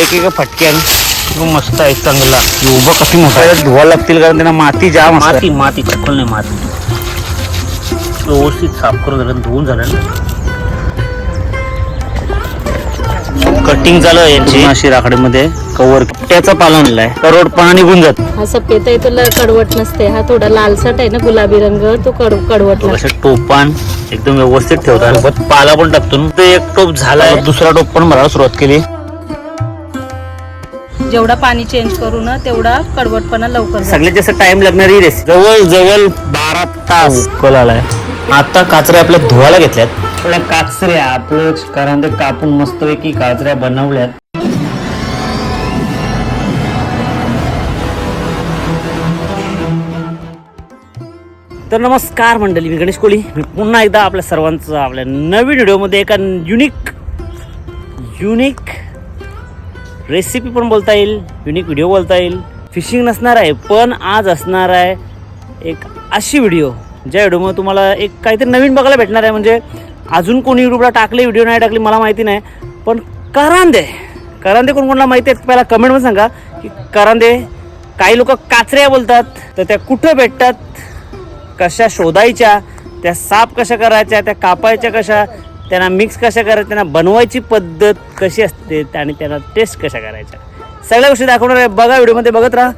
एक एक फटक्यान एकदम मस्त आहे चांगला. उभं कशी मोठा आहे. धुवा लागतील कारण त्यांना माती जाम माती माती चिखल नाही माती. व्यवस्थित साफ करून झालं धुवून झालं ना. कटिंग झालं यांची. अशी राखडीमध्ये कवर त्याचा पाला आणलाय करोडपणा निघून जात. हा सफेद आहे तो ल- कडवट नसते. हा थोडा लालसट आहे ना गुलाबी रंग तो कड कडवट असं टोपान एकदम व्यवस्थित ठेवतात. पाला पण टाकतो ना. ते एक टोप झालाय. दुसरा टोप पण भरायला सुरुवात केली. जेवढा पाणी चेंज करू ना तेवढा कडवटपणा लवकर जातो. सगळ्यात जास्त टाइम लागणारी रेस जवळ जवळ बारा तास. कल आलाय आता काचऱ्या आपल्या धुवायला घेतल्यात. आपल्या काचऱ्या आपलं कारण ते कापून मस्तपैकी काचऱ्या बनवल्यात. तर नमस्कार मंडळी मी गणेश कोळी. मी पुन्हा एकदा आपल्या सर्वांचं आपल्या नवीन व्हिडिओमध्ये एका युनिक युनिक रेसिपी पण बोलता येईल युनिक व्हिडिओ बोलता येईल. फिशिंग नसणार आहे पण आज असणार आहे एक अशी व्हिडिओ ज्या व्हिडिओमुळे तुम्हाला एक काहीतरी नवीन बघायला भेटणार आहे. म्हणजे अजून कोणी युट्यूबला टाकले व्हिडिओ नाही टाकली मला माहिती नाही. पण करांदे. करांदे कोण कोणाला माहिती आहेत पहिला कमेंटमध्ये सांगा की करांदे काही लोक काचऱ्या बोलतात तर त्या कुठं भेटतात? कशा शोधायच्या? त्या साफ कशा करायच्या? त्या कापायच्या कशा? त्यांना मिक्स कशा करायचं त्यांना बनवायची पद्धत कशी असते आणि त्यांना टेस्ट कशा करायच्या. सगळ्या गोष्टी दाखवणार आहे. बघा व्हिडिओमध्ये बघत राहा.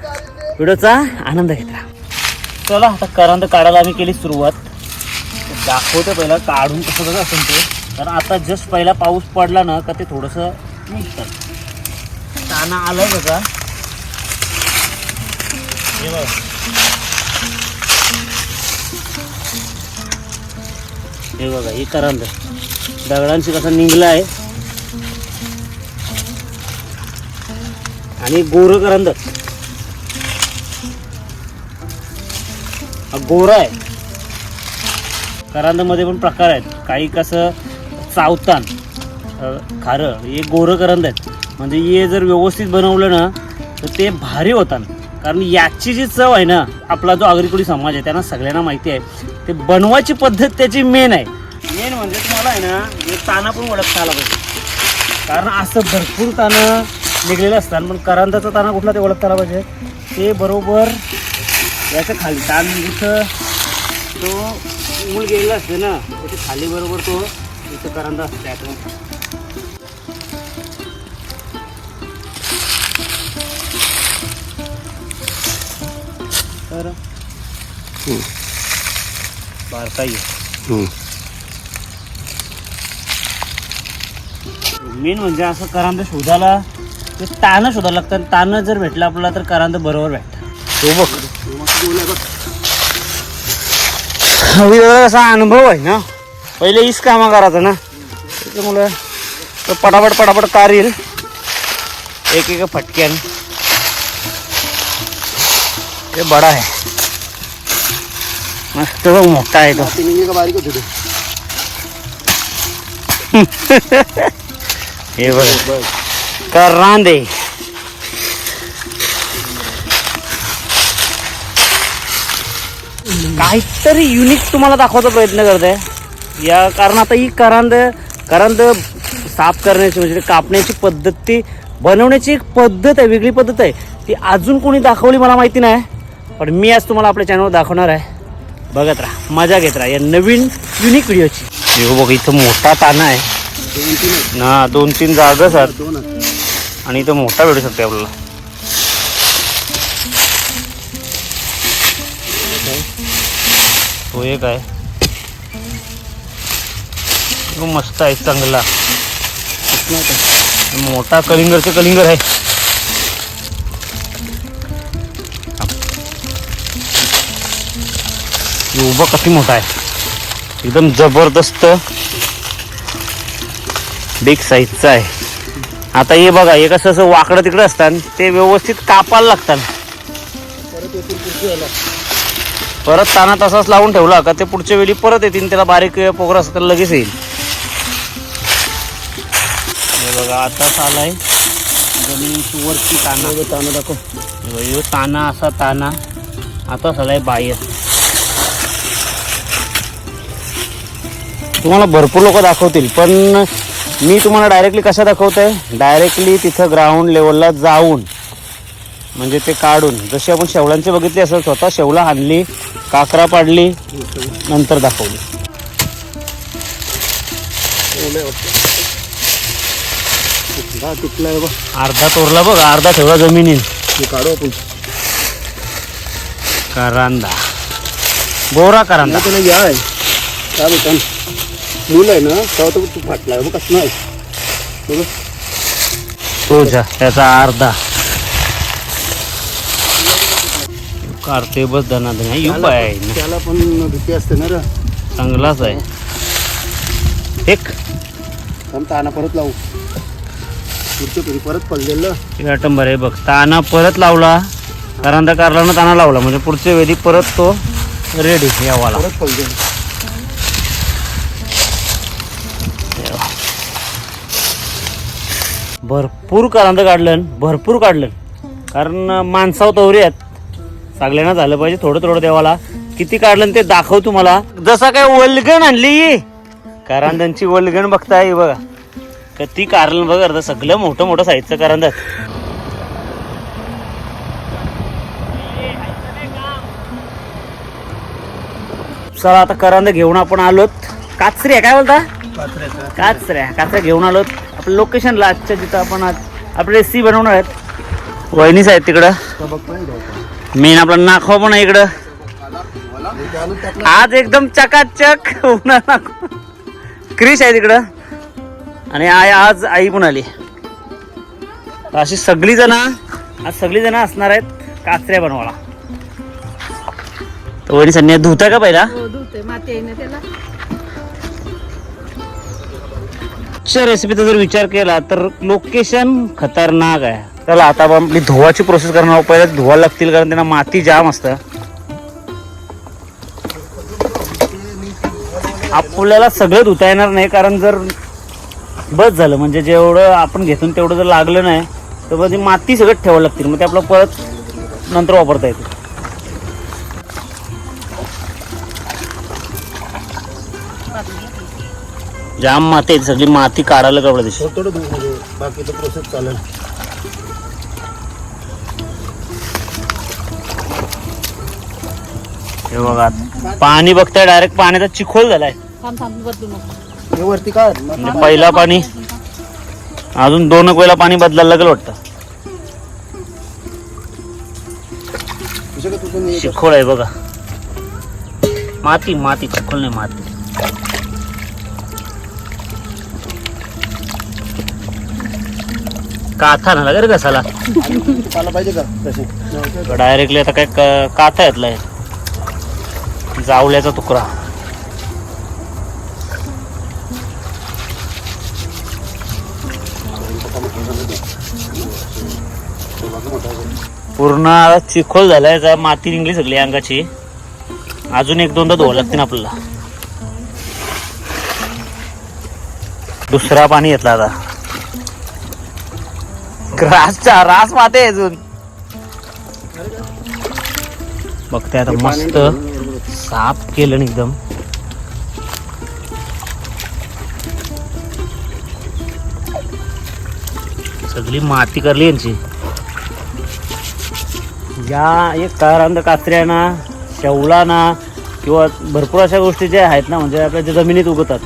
व्हिडिओचा आनंद घेत राहा. चला आता करंद काढायला आम्ही केली सुरुवात. दाखवतो पहिला काढून कसं कसं असेल ते. कारण आता जस्ट पहिला पाऊस पडला ना का ते थोडंसं निघतं. ताना आलंय बघा. हे बघा. हे बघा हे करंद. दगडांशी कसा निघला आहे. आणि गोर करंद गोरा आहे. करंदमध्ये पण प्रकार आहेत. काही कसं चावतान खारं हे गोरं करंद आहेत. म्हणजे हे जर व्यवस्थित बनवलं ना तर ते भारी होतात कारण याची जी चव आहे ना आपला जो आगरीकोळी समाज आहे त्यांना सगळ्यांना माहिती आहे. ते बनवायची पद्धत त्याची मेन आहे. तुम्हाला आहे ना हे ताना पण ओळखता आला पाहिजे. कारण असं भरपूर तानं निघलेलं असतात पण करंदाचा ताना कुठला ते ओळखता आला पाहिजे. ते बरोबर याच्या खाली. ताण जिथं तो मूळ गेलेला असते ना त्याच्याखाली बरोबर तो इथं करंदा असते त्यातून तर बारकाई मेन म्हणजे असं करांदा शोधायला ते तानं शोधायला लागतं. तानं जर भेटलं आपल्याला तर करांदा बरोबर भेटतं. तो बघ. असा अनुभव आहे ना. पहिले हीच कामं करायचं ना. त्याच्यामुळे तो पटापट पटापट कार येईल. एक एक फटक्यान. ते बडा आहे. मस्त मोठा आहे तो? हे बघ. करांदे काहीतरी युनिक तुम्हाला दाखवायचा प्रयत्न करते या कारण आता ही करांद करांद साफ करण्याची म्हणजे कापण्याची पद्धत ती बनवण्याची एक पद्धत आहे वेगळी पद्धत आहे. ती अजून कोणी दाखवली मला माहिती नाही पण मी आज तुम्हाला आपल्या चॅनलवर दाखवणार आहे. बघत राहा मजा घेत राहा या नवीन युनिक व्हिडिओची बघ इथं मोठा ताना आहे. ना दोन तीन जागाच आहेत. आणि इथं मोठा भेटू शकते आपल्याला. तो एक आहे. तो मस्त आहे चांगला. मोठा कलिंगरचे कलिंगर आहे. हे उभा किती मोठा आहे. एकदम जबरदस्त बिग साईजचा आहे. आता हे बघा हे कसं असं वाकडं तिकडं असतात ते व्यवस्थित कापायला लागतात परत ताना तसाच लावून ठेवला का ते पुढच्या वेळी परत येतील त्याला बारीक पोकर असं तर लगेच येईल. हे बघा आताच आलाय जमिनीची वरची ताना. ताना दाखव. ताना असा ताना. आताच आलाय बाहेर. तुम्हाला भरपूर लोक दाखवतील पण मी तुम्हाला डायरेक्टली कशा आहे डायरेक्टली तिथं ग्राउंड लेवलला जाऊन म्हणजे ते काढून जशी आपण शेवळांची बघितली असं स्वतः शेवला आणली काकरा पाडली नंतर दाखवली. बघ अर्धा तोरला बघ अर्धा ठेवला जमिनीत. काढू आपण करांदा. गोरा करांदा तुला या आहे काय मूल आहे ना तेव्हा तो तू फाटलाय बघ कसं नाही. बघ. त्याचा अर्धा. काढते बस दनादन युग आहे. त्याला पण भीती असते ना रे. चांगलाच आहे. एक थांब ताना परत लावू. पुढच्या पिढी परत पडलेलं. अटंबर आहे बघ. ताना परत लावला. करांदा कारला ताना लावला. म्हणजे पुढच्या वेळी परत तो रेडी यावाला. परत पडलेलं. भरपूर करांदा काढलं भरपूर काढलं. कारण माणसाव तवरी आहेत. सगळ्यांना झालं पाहिजे थोडं थोडं देवाला. किती काढलं ते दाखव तुम्हाला. जसा काय वल्गण आणली. करांदांची वल्गण बघताय बघा. किती कारलं बघा अर्ध सगळं मोठं मोठं साईजचं करांदा. चला आता करांदा घेऊन आपण आलोत. काचरी आहे काय बोलता? काचऱ्या काचऱ्या घेऊन आलोत. आपल्या लोकेशनला आजच्या जिथं आपण आज आपले रेसिपी बनवणार आहेत. वहिनीच आहेत तिकडं. मेन आपला नाखवा पण आहे इकडं. आज एकदम चकाचक होणार नाखो क्रिश आहे तिकडं. आणि आई आज आई पण आली. अशी सगळी जण आज सगळी जण असणार आहेत काचऱ्या बनवायला. वहिनी संध्या धुता का पहिला? हो, धुते. माती आहे ना त्याला? आजच्या रेसिपीचा जर विचार केला तर लोकेशन खतरनाक आहे. चला आता आपली धुवाची प्रोसेस करणार पहिले धुवायला लागतील कारण त्यांना माती जाम असतं. आपल्याला सगळं धुता येणार नाही कारण जर बस झालं म्हणजे जेवढं आपण घेतून तेवढं जर लागलं नाही तर मग ती माती सगळं ठेवावं लागतील. मग ते आपलं परत नंतर वापरता येते जाम माती आहे सगळी माती काढायला कपडा दिवशी थोडं थोडं दूर म्हणजे बाकीचं प्रोसेस चालेल. हे बघा पाणी बघताय डायरेक्ट पाण्याचा चिखोल झालाय. हे वरती काय? म्हणजे पहिला पाणी अजून दोन एक वेळेला पाणी बदलायला लागेल वाटतं. तुझं चिखोल आहे बघा. माती माती चिखोल नाही माती. काथा ना लागेल कसाला आला पाहिजे का? तसे डायरेक्टली आता काय क- काथा येतलाय जावल्याचा तुकडा. पूर्ण आता चिखोल झालाय जा माती निघली सगळी अंगाची. अजून एक दोनदा धुवा लागतील आपल्याला. दुसरा पाणी घेतला आता. रासचा रास माते अजून. बघते आता मस्त साफ केलं ना एकदम. सगळी माती करली यांची. या एक कारांद काचऱ्या ना शेवला ना किंवा भरपूर अशा गोष्टी ज्या आहेत ना म्हणजे आपल्या ज्या जमिनीत उगवतात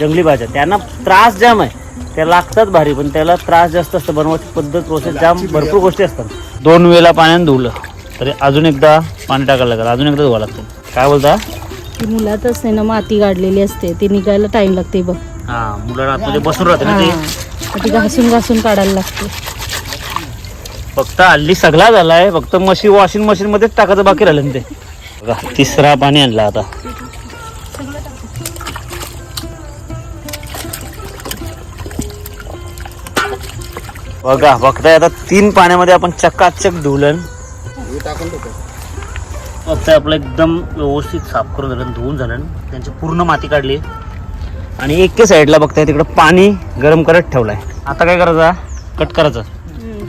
जंगली भाज्या त्यांना त्रास जाम आहे. त्या लागतात भारी पण त्याला त्रास जास्त असतं बनवायची पद्धत प्रोसेस जाम भरपूर गोष्टी असतात. दोन वेळेला पाण्याने धुवलं तरी अजून एकदा पाणी टाकायला लागेल अजून एकदा धुवा लागतं. काय बोलता? ती मुलातच नाही ना माती काढलेली असते ती निघायला टाइम लागते बघ. हा मुलांना आतमध्ये बसून राहते ना ते. हा. ती घासून घासून काढायला लागते. फक्त हल्ली सगळा झालाय फक्त मशीन वॉशिंग मशीन मध्येच टाकायचं बाकी राहिलं ना ते. बघा तिसरा पाणी आणला आता. बघा बघताय आता तीन पाण्यामध्ये आपण चकाचक धुलन. टाकून बघताय आपलं एकदम व्यवस्थित साफ करून झालं धुवून झालं. त्यांची पूर्ण माती काढली. आणि एके साईडला बघताय तिकडं पाणी गरम करत ठेवलंय. आता काय करायचं? कट करायचं.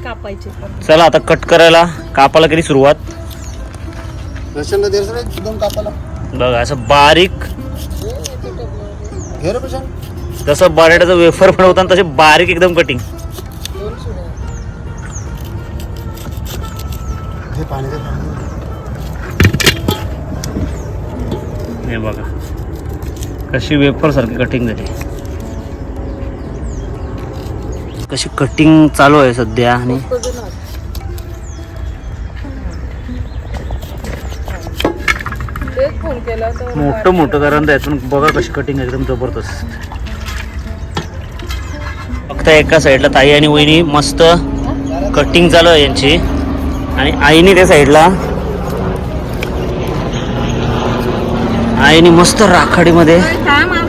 कापायचे. चला आता कट करायला कापायला केली सुरुवात? बघा असं बारीक. जसं बटाट्याचं वेफर बनवताना तसे बारीक एकदम कटिंग हे पाणी दे, हे बघा. कशी वेफर सारखी कटिंग झाली. कशी कटिंग चालू आहे सध्या आणि मोठं मोठं कारण त्यातून बघा कशी कटिंग एकदम जबरदस्त. फक्त एका साईडला ताई आणि वहिनी मस्त कटिंग चालू आहे यांची. आणि आईने त्या साईडला आईने मस्त राखाडीमध्ये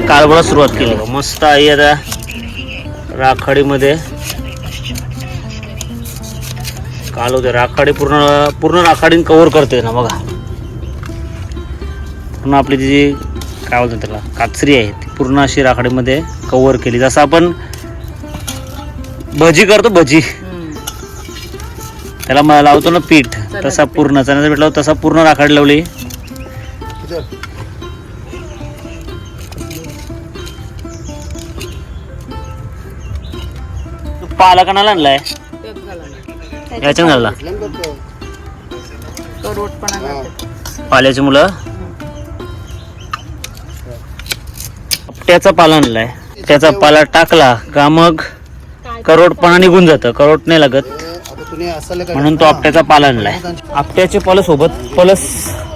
काळबळा सुरुवात केली. मस्त आई आता राखाडीमध्ये काल होते. राखाडी पूर्ण पूर्ण राखाडीने कव्हर करते ना बघा. पूर्ण आपली जी काय बोलतात त्याला काचरी आहे ती पूर्ण अशी राखाडीमध्ये कव्हर केली. जसं आपण भजी करतो भजी. त्याला म- लावतो ना पीठ. तसा पूर्ण चण्याचं पीठ लावतो तसा पूर्ण राखाड लावली. पालक पाला कणाला आणलाय. याच्यानं घालला. पाल्याची मुलं. त्याचा पाला आणलाय. त्याचा पाला टाकला का मग? करोडपणा निघून जातं. करोड नाही लागत. म्हणून तो. आपट्याचा पाला आणलाय. आपट्याचे पाला सोबत पलस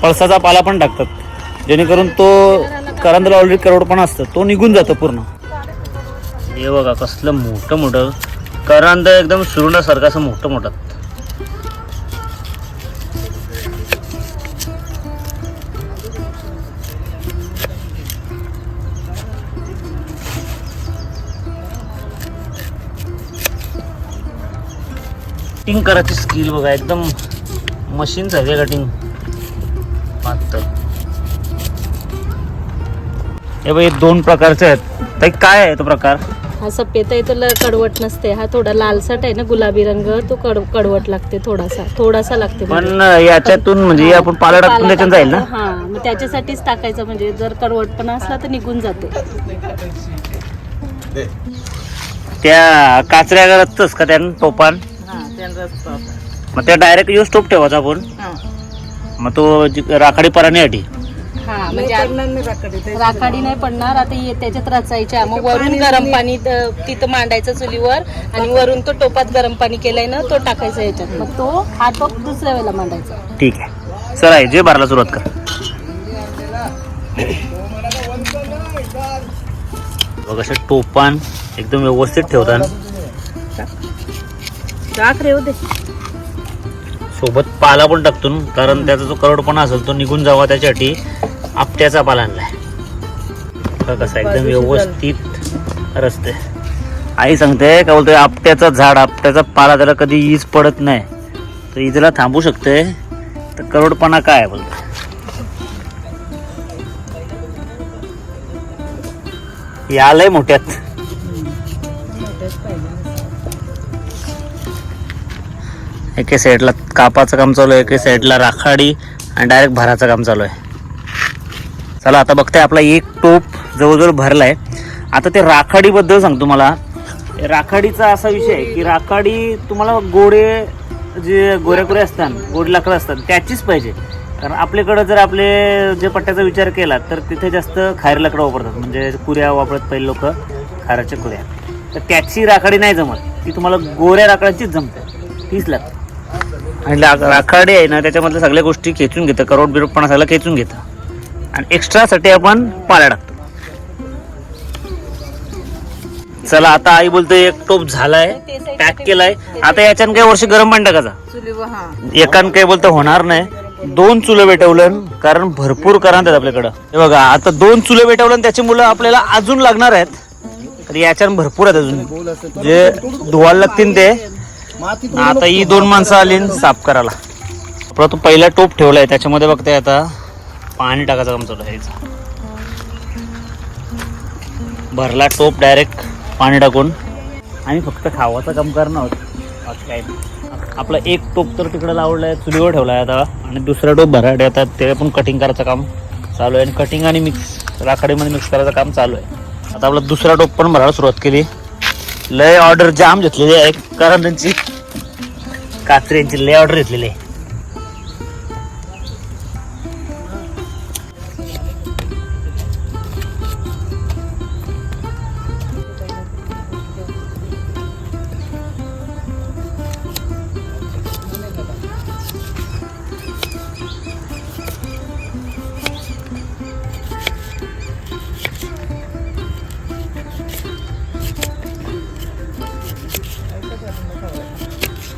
पळसाचा पाला पण टाकतात. जेणेकरून तो करंदला ऑलरेडी करोडपणा असतं. तो निघून जातो पूर्ण. हे बघा कसलं मोठं मोठं करंद एकदम सुरुणासारखं असं मोठं मोठं कटिंग करायची स्किल बघा एकदम मशीन सारखे कटिंग. पातळ हे बघ दोन प्रकारचे आहेत. ताई काय आहे तो प्रकार? हा सफेद आहे तो ल- कडवट नसते. हा थोडा लालसट आहे ना गुलाबी रंग तो कड कडवट लागते थोडासा. थोडासा लागते म्हणजे. पण याच्यातून म्हणजे आपण पाला टाकून त्याच्यात जाईल ना? हा मग त्याच्यासाठीच टाकायचं म्हणजे जर कडवटपणा असला तर निघून जाते. त्या काचऱ्या रचतच का त्यानं? टोपान मग त्या डायरेक्ट यूज टोप ठेवायचा आपण. मग तो जी- राखाडी पराण्यासाठी. हा म्हणजे राखाडी नाही पडणार आता ये त्याच्यात रचायच्या मग वरून गरम पाणी तिथं मांडायचं चुलीवर आणि वरून तो टोपात गरम पाणी केलंय ना तो टाकायचा याच्यात मग तो हा टोप दुसऱ्या वेळेला मांडायचा. ठीक आहे. चला आहे जे भरायला सुरुवात कर. बघ असे टोपान एकदम व्यवस्थित ठेवतात दे सोबत पाला पण टाकतो न, कारण त्याचा जो करोडपणा असेल तो निघून जावा त्याच्यासाठी आपट्याचा पाला आणलाय. बघा कसा एकदम व्यवस्थित रस्ते. आई सांगते का बोलतोय आपट्याचं झाड आपट्याचा पाला त्याला कधी ईज पडत नाही. तर इजला थांबू शकते. तर करोडपणा काय बोलतो यालय मोठ्यात. एके साईडला कापाचं काम चालू आहे एके साईडला राखाडी आणि डायरेक्ट भराचं काम चालू आहे. चला आता बघताय आपला एक टोप जवळजवळ भरला आहे आता ते राखाडीबद्दल सांगतो मला राखाडीचा असा विषय आहे की राखाडी तुम्हाला गोडे जे गोऱ्याकुरे असतात गोड लाकडं असतात त्याचीच पाहिजे. कारण आपल्याकडं जर आपले जे पट्ट्याचा विचार केला तर तिथे जास्त खायर लाकडं वापरतात. म्हणजे कुऱ्या वापरत पहिले लोक खाराच्या कुऱ्या. तर त्याची राखाडी नाही जमत. ती तुम्हाला गोऱ्या राखाडीचीच जमते. तीच लागते आणि राखाडी आहे ना त्याच्यामधल्या सगळ्या गोष्टी खेचून घेतं. करोड बिरोडपणा सगळं खेचून घेतं. आणि एक्स्ट्रासाठी आपण पाल्या टाकतो. चला आता आई बोलते एक टोप झालाय पॅक केलाय. आता याच्यानं काही वर्ष गरम पाणी टाकायचा एकान काही बोलतं होणार नाही. दोन चुलं पेटवलं कारण भरपूर करंट आहेत आपल्याकडं. हे बघा आता दोन चुलं पेटवलं आणि त्याची मुलं आपल्याला अजून लागणार आहेत. तर याच्यानं भरपूर आहेत अजून. जे धुवायला लागतील ते. आता ही दोन माणसं आली न साफ करायला. आपला तो पहिला टोप ठेवलाय त्याच्यामध्ये बघताय आता पाणी टाकायचं काम चालू आहे याचं. भरला टोप डायरेक्ट पाणी टाकून. आणि फक्त खावाचं काम करणं आहोत. बाकी काय नाही. आपला एक टोप तर तिकडे लावलाय चुलीवर ठेवलाय आता. आणि दुसरा टोप भराडे आता ते पण कटिंग करायचं काम चालू आहे. आणि कटिंग आणि मिक्स राखाडीमध्ये मिक्स करायचं काम चालू आहे. आता आपला दुसरा टोप पण भरायला सुरुवात केली. लय ऑर्डर जाम घेतलेली आहे. कारण त्यांची कात्र्यांची लय ऑर्डर घेतलेली आहे.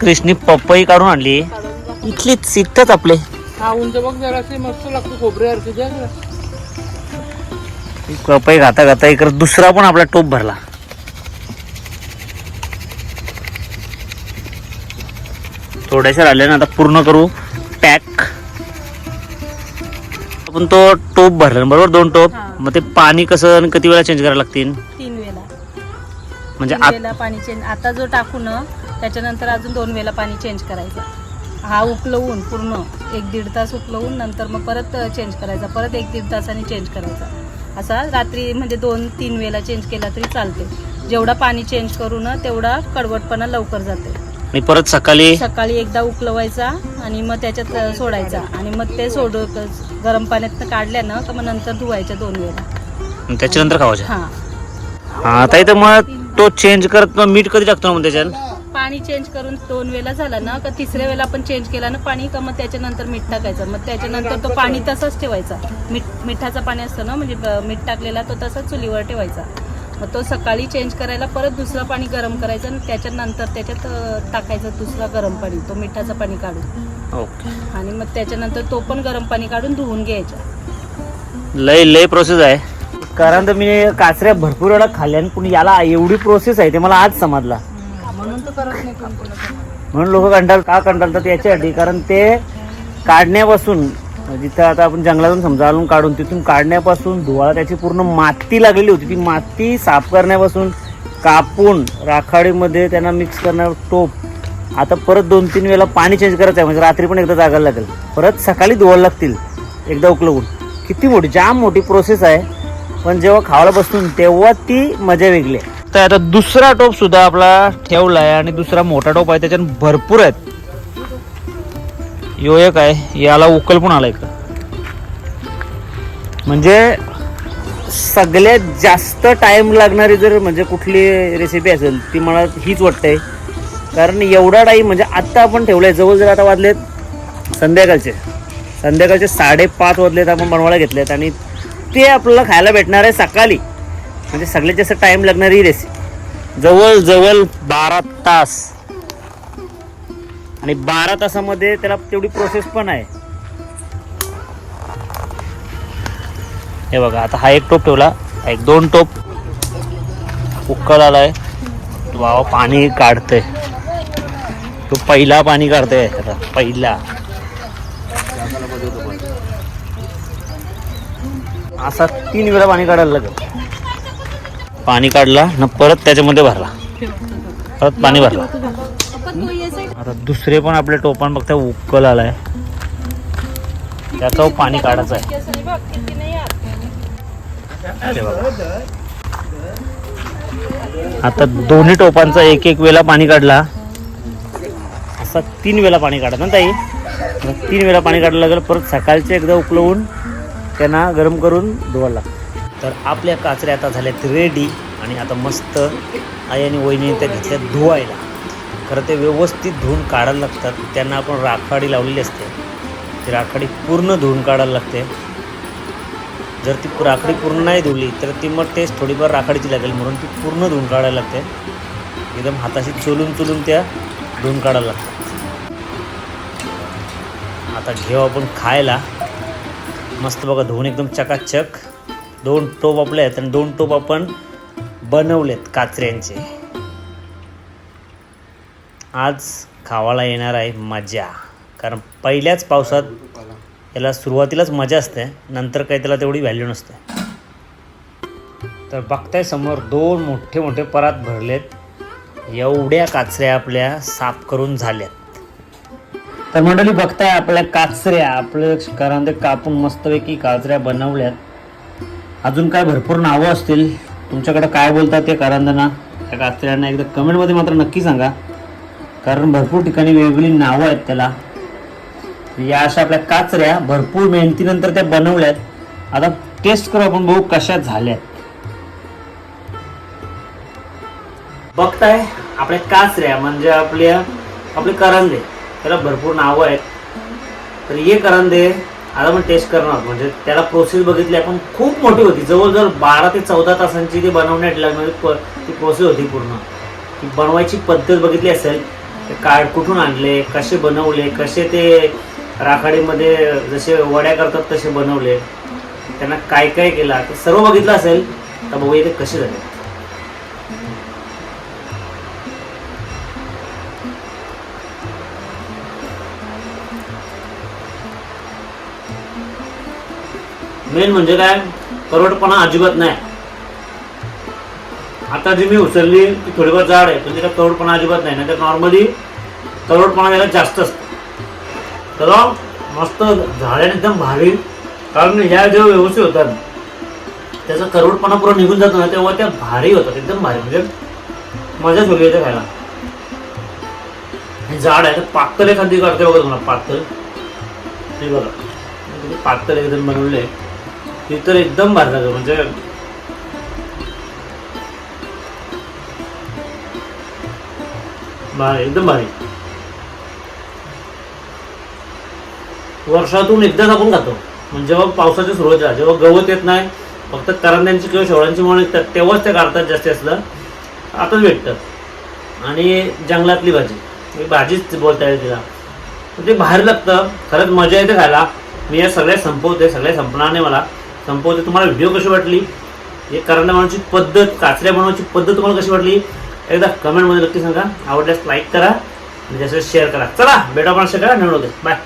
कृष्णी पपई काढून आणली. इथलीच इथंच आपले. हा उंच बघ जरासे मस्त लागतो खोबरे अर्धी पपई घाता घाता इकडे दुसरा पण आपला टोप भरला. थोड्याशा राहिल्या ना आता पूर्ण करू पॅक. आपण तो टोप भरला ना, बरोबर दोन टोप? हा. मग ते पाणी कसं आणि किती वेळा चेंज करायला लागतील? तीन वेळा. म्हणजे तीन आत वेळेला पाणी चेंज आता जो टाकू ना त्याच्यानंतर अजून दोन वेळेला पाणी चेंज करायचं. हा उकलवून पूर्ण एक दीड तास उकलवून नंतर मग परत चेंज करायचा. परत एक दीड तासाने चेंज करायचा. असा रात्री म्हणजे दोन तीन वेळेला चेंज केला तरी चालते जेवढा पाणी चेंज करू ना तेवढा कडवटपणा लवकर जाते आणि परत सकाळी? सकाळी एकदा उकलवायचा आणि मग त्याच्यात सोडायचा. आणि मग ते सोड गरम पाण्यात काढल्या ना का मग नंतर धुवायच्या दोन वेळा. त्याच्यानंतर खावायचे हा. आता इथं मग तो चेंज करत मीठ कधी टाकतो ना मग त्याच्यात? पाणी चेंज करून दोन वेळा झाला ना का तिसऱ्या वेळेला आपण चेंज केला ना पाणी का मग त्याच्यानंतर मीठ टाकायचं. मग त्याच्यानंतर तो पाणी तसंच ठेवायचा. मीठ मिठाचा पाणी असतं ना म्हणजे मीठ टाकलेला तो तसाच चुलीवर ठेवायचा. मग तो सकाळी चेंज करायला परत दुसरं पाणी गरम करायचं आणि त्याच्यानंतर त्याच्यात टाकायचं दुसरं गरम पाणी तो मिठाचं पाणी काढून. ओके. आणि मग त्याच्यानंतर तो पण गरम पाणी काढून धुवून घ्यायचा. लय लय प्रोसेस आहे. कारण तर मी काचऱ्या भरपूर वेळा खाल्ल्या आणि पण याला एवढी प्रोसेस आहे ते मला आज समजला. करत नाही कोण कोणाचं. म्हणून लोक कंटाळ का कंटाळतात याच्यासाठी? कारण ते काढण्यापासून जिथं आता आपण जंगलातून समजा आणून काढून तिथून काढण्यापासून धुवाळा त्याची पूर्ण माती लागलेली होती. ती माती साफ करण्यापासून कापून राखाडीमध्ये त्यांना मिक्स करणार टोप आता परत दोन तीन वेळेला पाणी चेंज करायचं आहे. म्हणजे रात्री पण एकदा जागायला लागेल. परत सकाळी धुवायला लागतील. एकदा उकलवून किती मोठी जाम मोठी प्रोसेस आहे. पण जेव्हा खावायला बसून तेव्हा ती मजा वेगळी आहे. तर आता दुसरा टोप सुद्धा आपला ठेवला आहे आणि दुसरा मोठा टोप आहे त्याच्यात भरपूर आहेत. यो एक आहे याला उकल पण आलाय का म्हणजे सगळ्यात जास्त टाइम लागणारी जर म्हणजे कुठली रेसिपी असेल ती मला हीच वाटते कारण एवढा टाईम म्हणजे आत्ता आपण ठेवलंय जवळ जर आता वाजलेत संध्याकाळचे. संध्याकाळचे साडेपाच वाजलेत आपण बनवायला घेतलेत आणि ते आपल्याला खायला भेटणार आहे सकाळी. म्हणजे सगळ्यात जास्त टाइम लागणारी रेसिपी जवळ जवळ बारा तास. आणि बारा तासामध्ये त्याला तेवढी प्रोसेस पण आहे. हे बघा आता हा एक टोप ठेवला. एक दोन टोप. उकळ आलाय. वा पाणी काढते तो पहिला पाणी काढतोय. आता पहिला. असा तीन वेळा पाणी काढायला लागेल. पाणी काढला न परत त्याच्यामध्ये भरला. परत पाणी भरला. आता दुसरे पण आपले टोपण बघता उकल आलाय. त्याचा पाणी काढायचं आहे. अरे आता दोन्ही टोपांचा एक एक वेळा पाणी काढला. असा तीन वेळा पाणी काढत ना ताई. मग तीन वेळा पाणी काढलं लागलं परत सकाळचे एकदा उकलवून त्यांना गरम करून धुवायला लागतं. तर आपल्या काचऱ्या आता झाल्यात रेडी आणि आता मस्त आई आणि वहिनी त्या घेतल्या धुवायला. खरं ते व्यवस्थित धुवून काढायला लागतात. त्यांना आपण राखाडी लावलेली असते. ती राखाडी पूर्ण धुवून काढायला लागते. जर ती राखाडी पूर्ण नाही धुवली तर ती मग टेस्ट थोडीफार राखाडीची लागेल म्हणून ती पूर्ण धुवून काढायला लागते. एकदम हाताशी चोलून चोलून त्या धुवून काढायला लागतात. आता घेऊ आपण खायला. मस्त बघा धुवून एकदम चकाचक. दोन टोप आपले आहेत आणि दोन टोप आपण बनवलेत काचऱ्यांचे आज खावाला येणार आहे मजा कारण पहिल्याच पावसात याला सुरुवातीलाच मजा असते नंतर काही त्याला तेवढी व्हॅल्यू नसते. तर बघताय समोर दोन मोठे मोठे परात भरलेत. एवढ्या काचऱ्या आपल्या साफ करून झाल्यात. तर मंडळी बघताय आपल्या काचऱ्या आपल्या घरामध्ये कापून मस्तपैकी काचऱ्या बनवल्यात. अजून काय भरपूर नावं असतील. तुमच्याकडे काय बोलतात ते करंदना त्या काचऱ्यांना एकदा कमेंटमध्ये मात्र नक्की सांगा. कारण भरपूर ठिकाणी वेगवेगळी नावं आहेत त्याला. या अशा आपल्या काचऱ्या भरपूर मेहनतीनंतर त्या बनवल्यात. आता टेस्ट करू आपण बघू कशा झाल्यात. बघताय आपल्या काचऱ्या म्हणजे आपल्या आपले करंदे. त्याला भरपूर नावं आहेत. तर हे करंदे. आता आपण टेस्ट करणार आहोत. म्हणजे त्याला प्रोसेस बघितली आपण खूप मोठी होती. जवळजवळ बारा ते चौदा तासांची ती बनवण्यात लागणारी प- ती प्रोसेस होती पूर्ण. ती बनवायची पद्धत बघितली असेल ते कार्ड कुठून आणले कसे बनवले कसे ते राखाडीमध्ये जसे वड्या करतात तसे बनवले त्यांना काय काय केलं तर सर्व बघितलं असेल तर बघूया ते कसे झाले. मेन म्हणजे काय? परवडपणा अजिबात नाही. आता जी मी उचलली ती थोडीफार जाड आहे पण तिला करोडपणा अजिबात नाही. तर नॉर्मली करोडपणा याला जास्त असतं. तर मस्त झाडाने एकदम भारी. कारण ह्या जेव्हा व्यवस्थित होतात त्याचा करोडपणा पुरा निघून जातो ना तेव्हा त्या भारी होतात एकदम भारी. म्हणजे मजाच होती येते खायला. हे झाड आहे तर पातळ एखादी करते बघा तुम्हाला पातळ. हे बघा. पातळ एकदम बनवले ती तर एकदम भारी लागतं म्हणजे भारी एकदम भारी. वर्षातून एकदाच आपण खातो. म्हणजे जेव्हा पावसाच्या सुरुवात जेव्हा गवत येत नाही फक्त करंद्यांची किंवा शेवळ्यांची म्हणून येतात तेव्हाच ते काढतात जास्ती असलं आताच भेटतं आणि जंगलातली भाजी. भाजीच बोलता येईल तिला. ते बाहेर लागतं. खरंच मजा येते खायला. मी या सगळ्या संपवते सगळ्या संपणार नाही मला. संपवते. तुम्हाला व्हिडिओ कशी वाटली? हे करंडा बनवण्याची पद्धत काचऱ्या बनवण्याची पद्धत तुम्हाला कशी वाटली? एकदा कमेंटमध्ये नक्की सांगा. आवडल्यास लाईक करा आणि जास्त शेअर करा. चला भेटा आपण करा निवडू बाय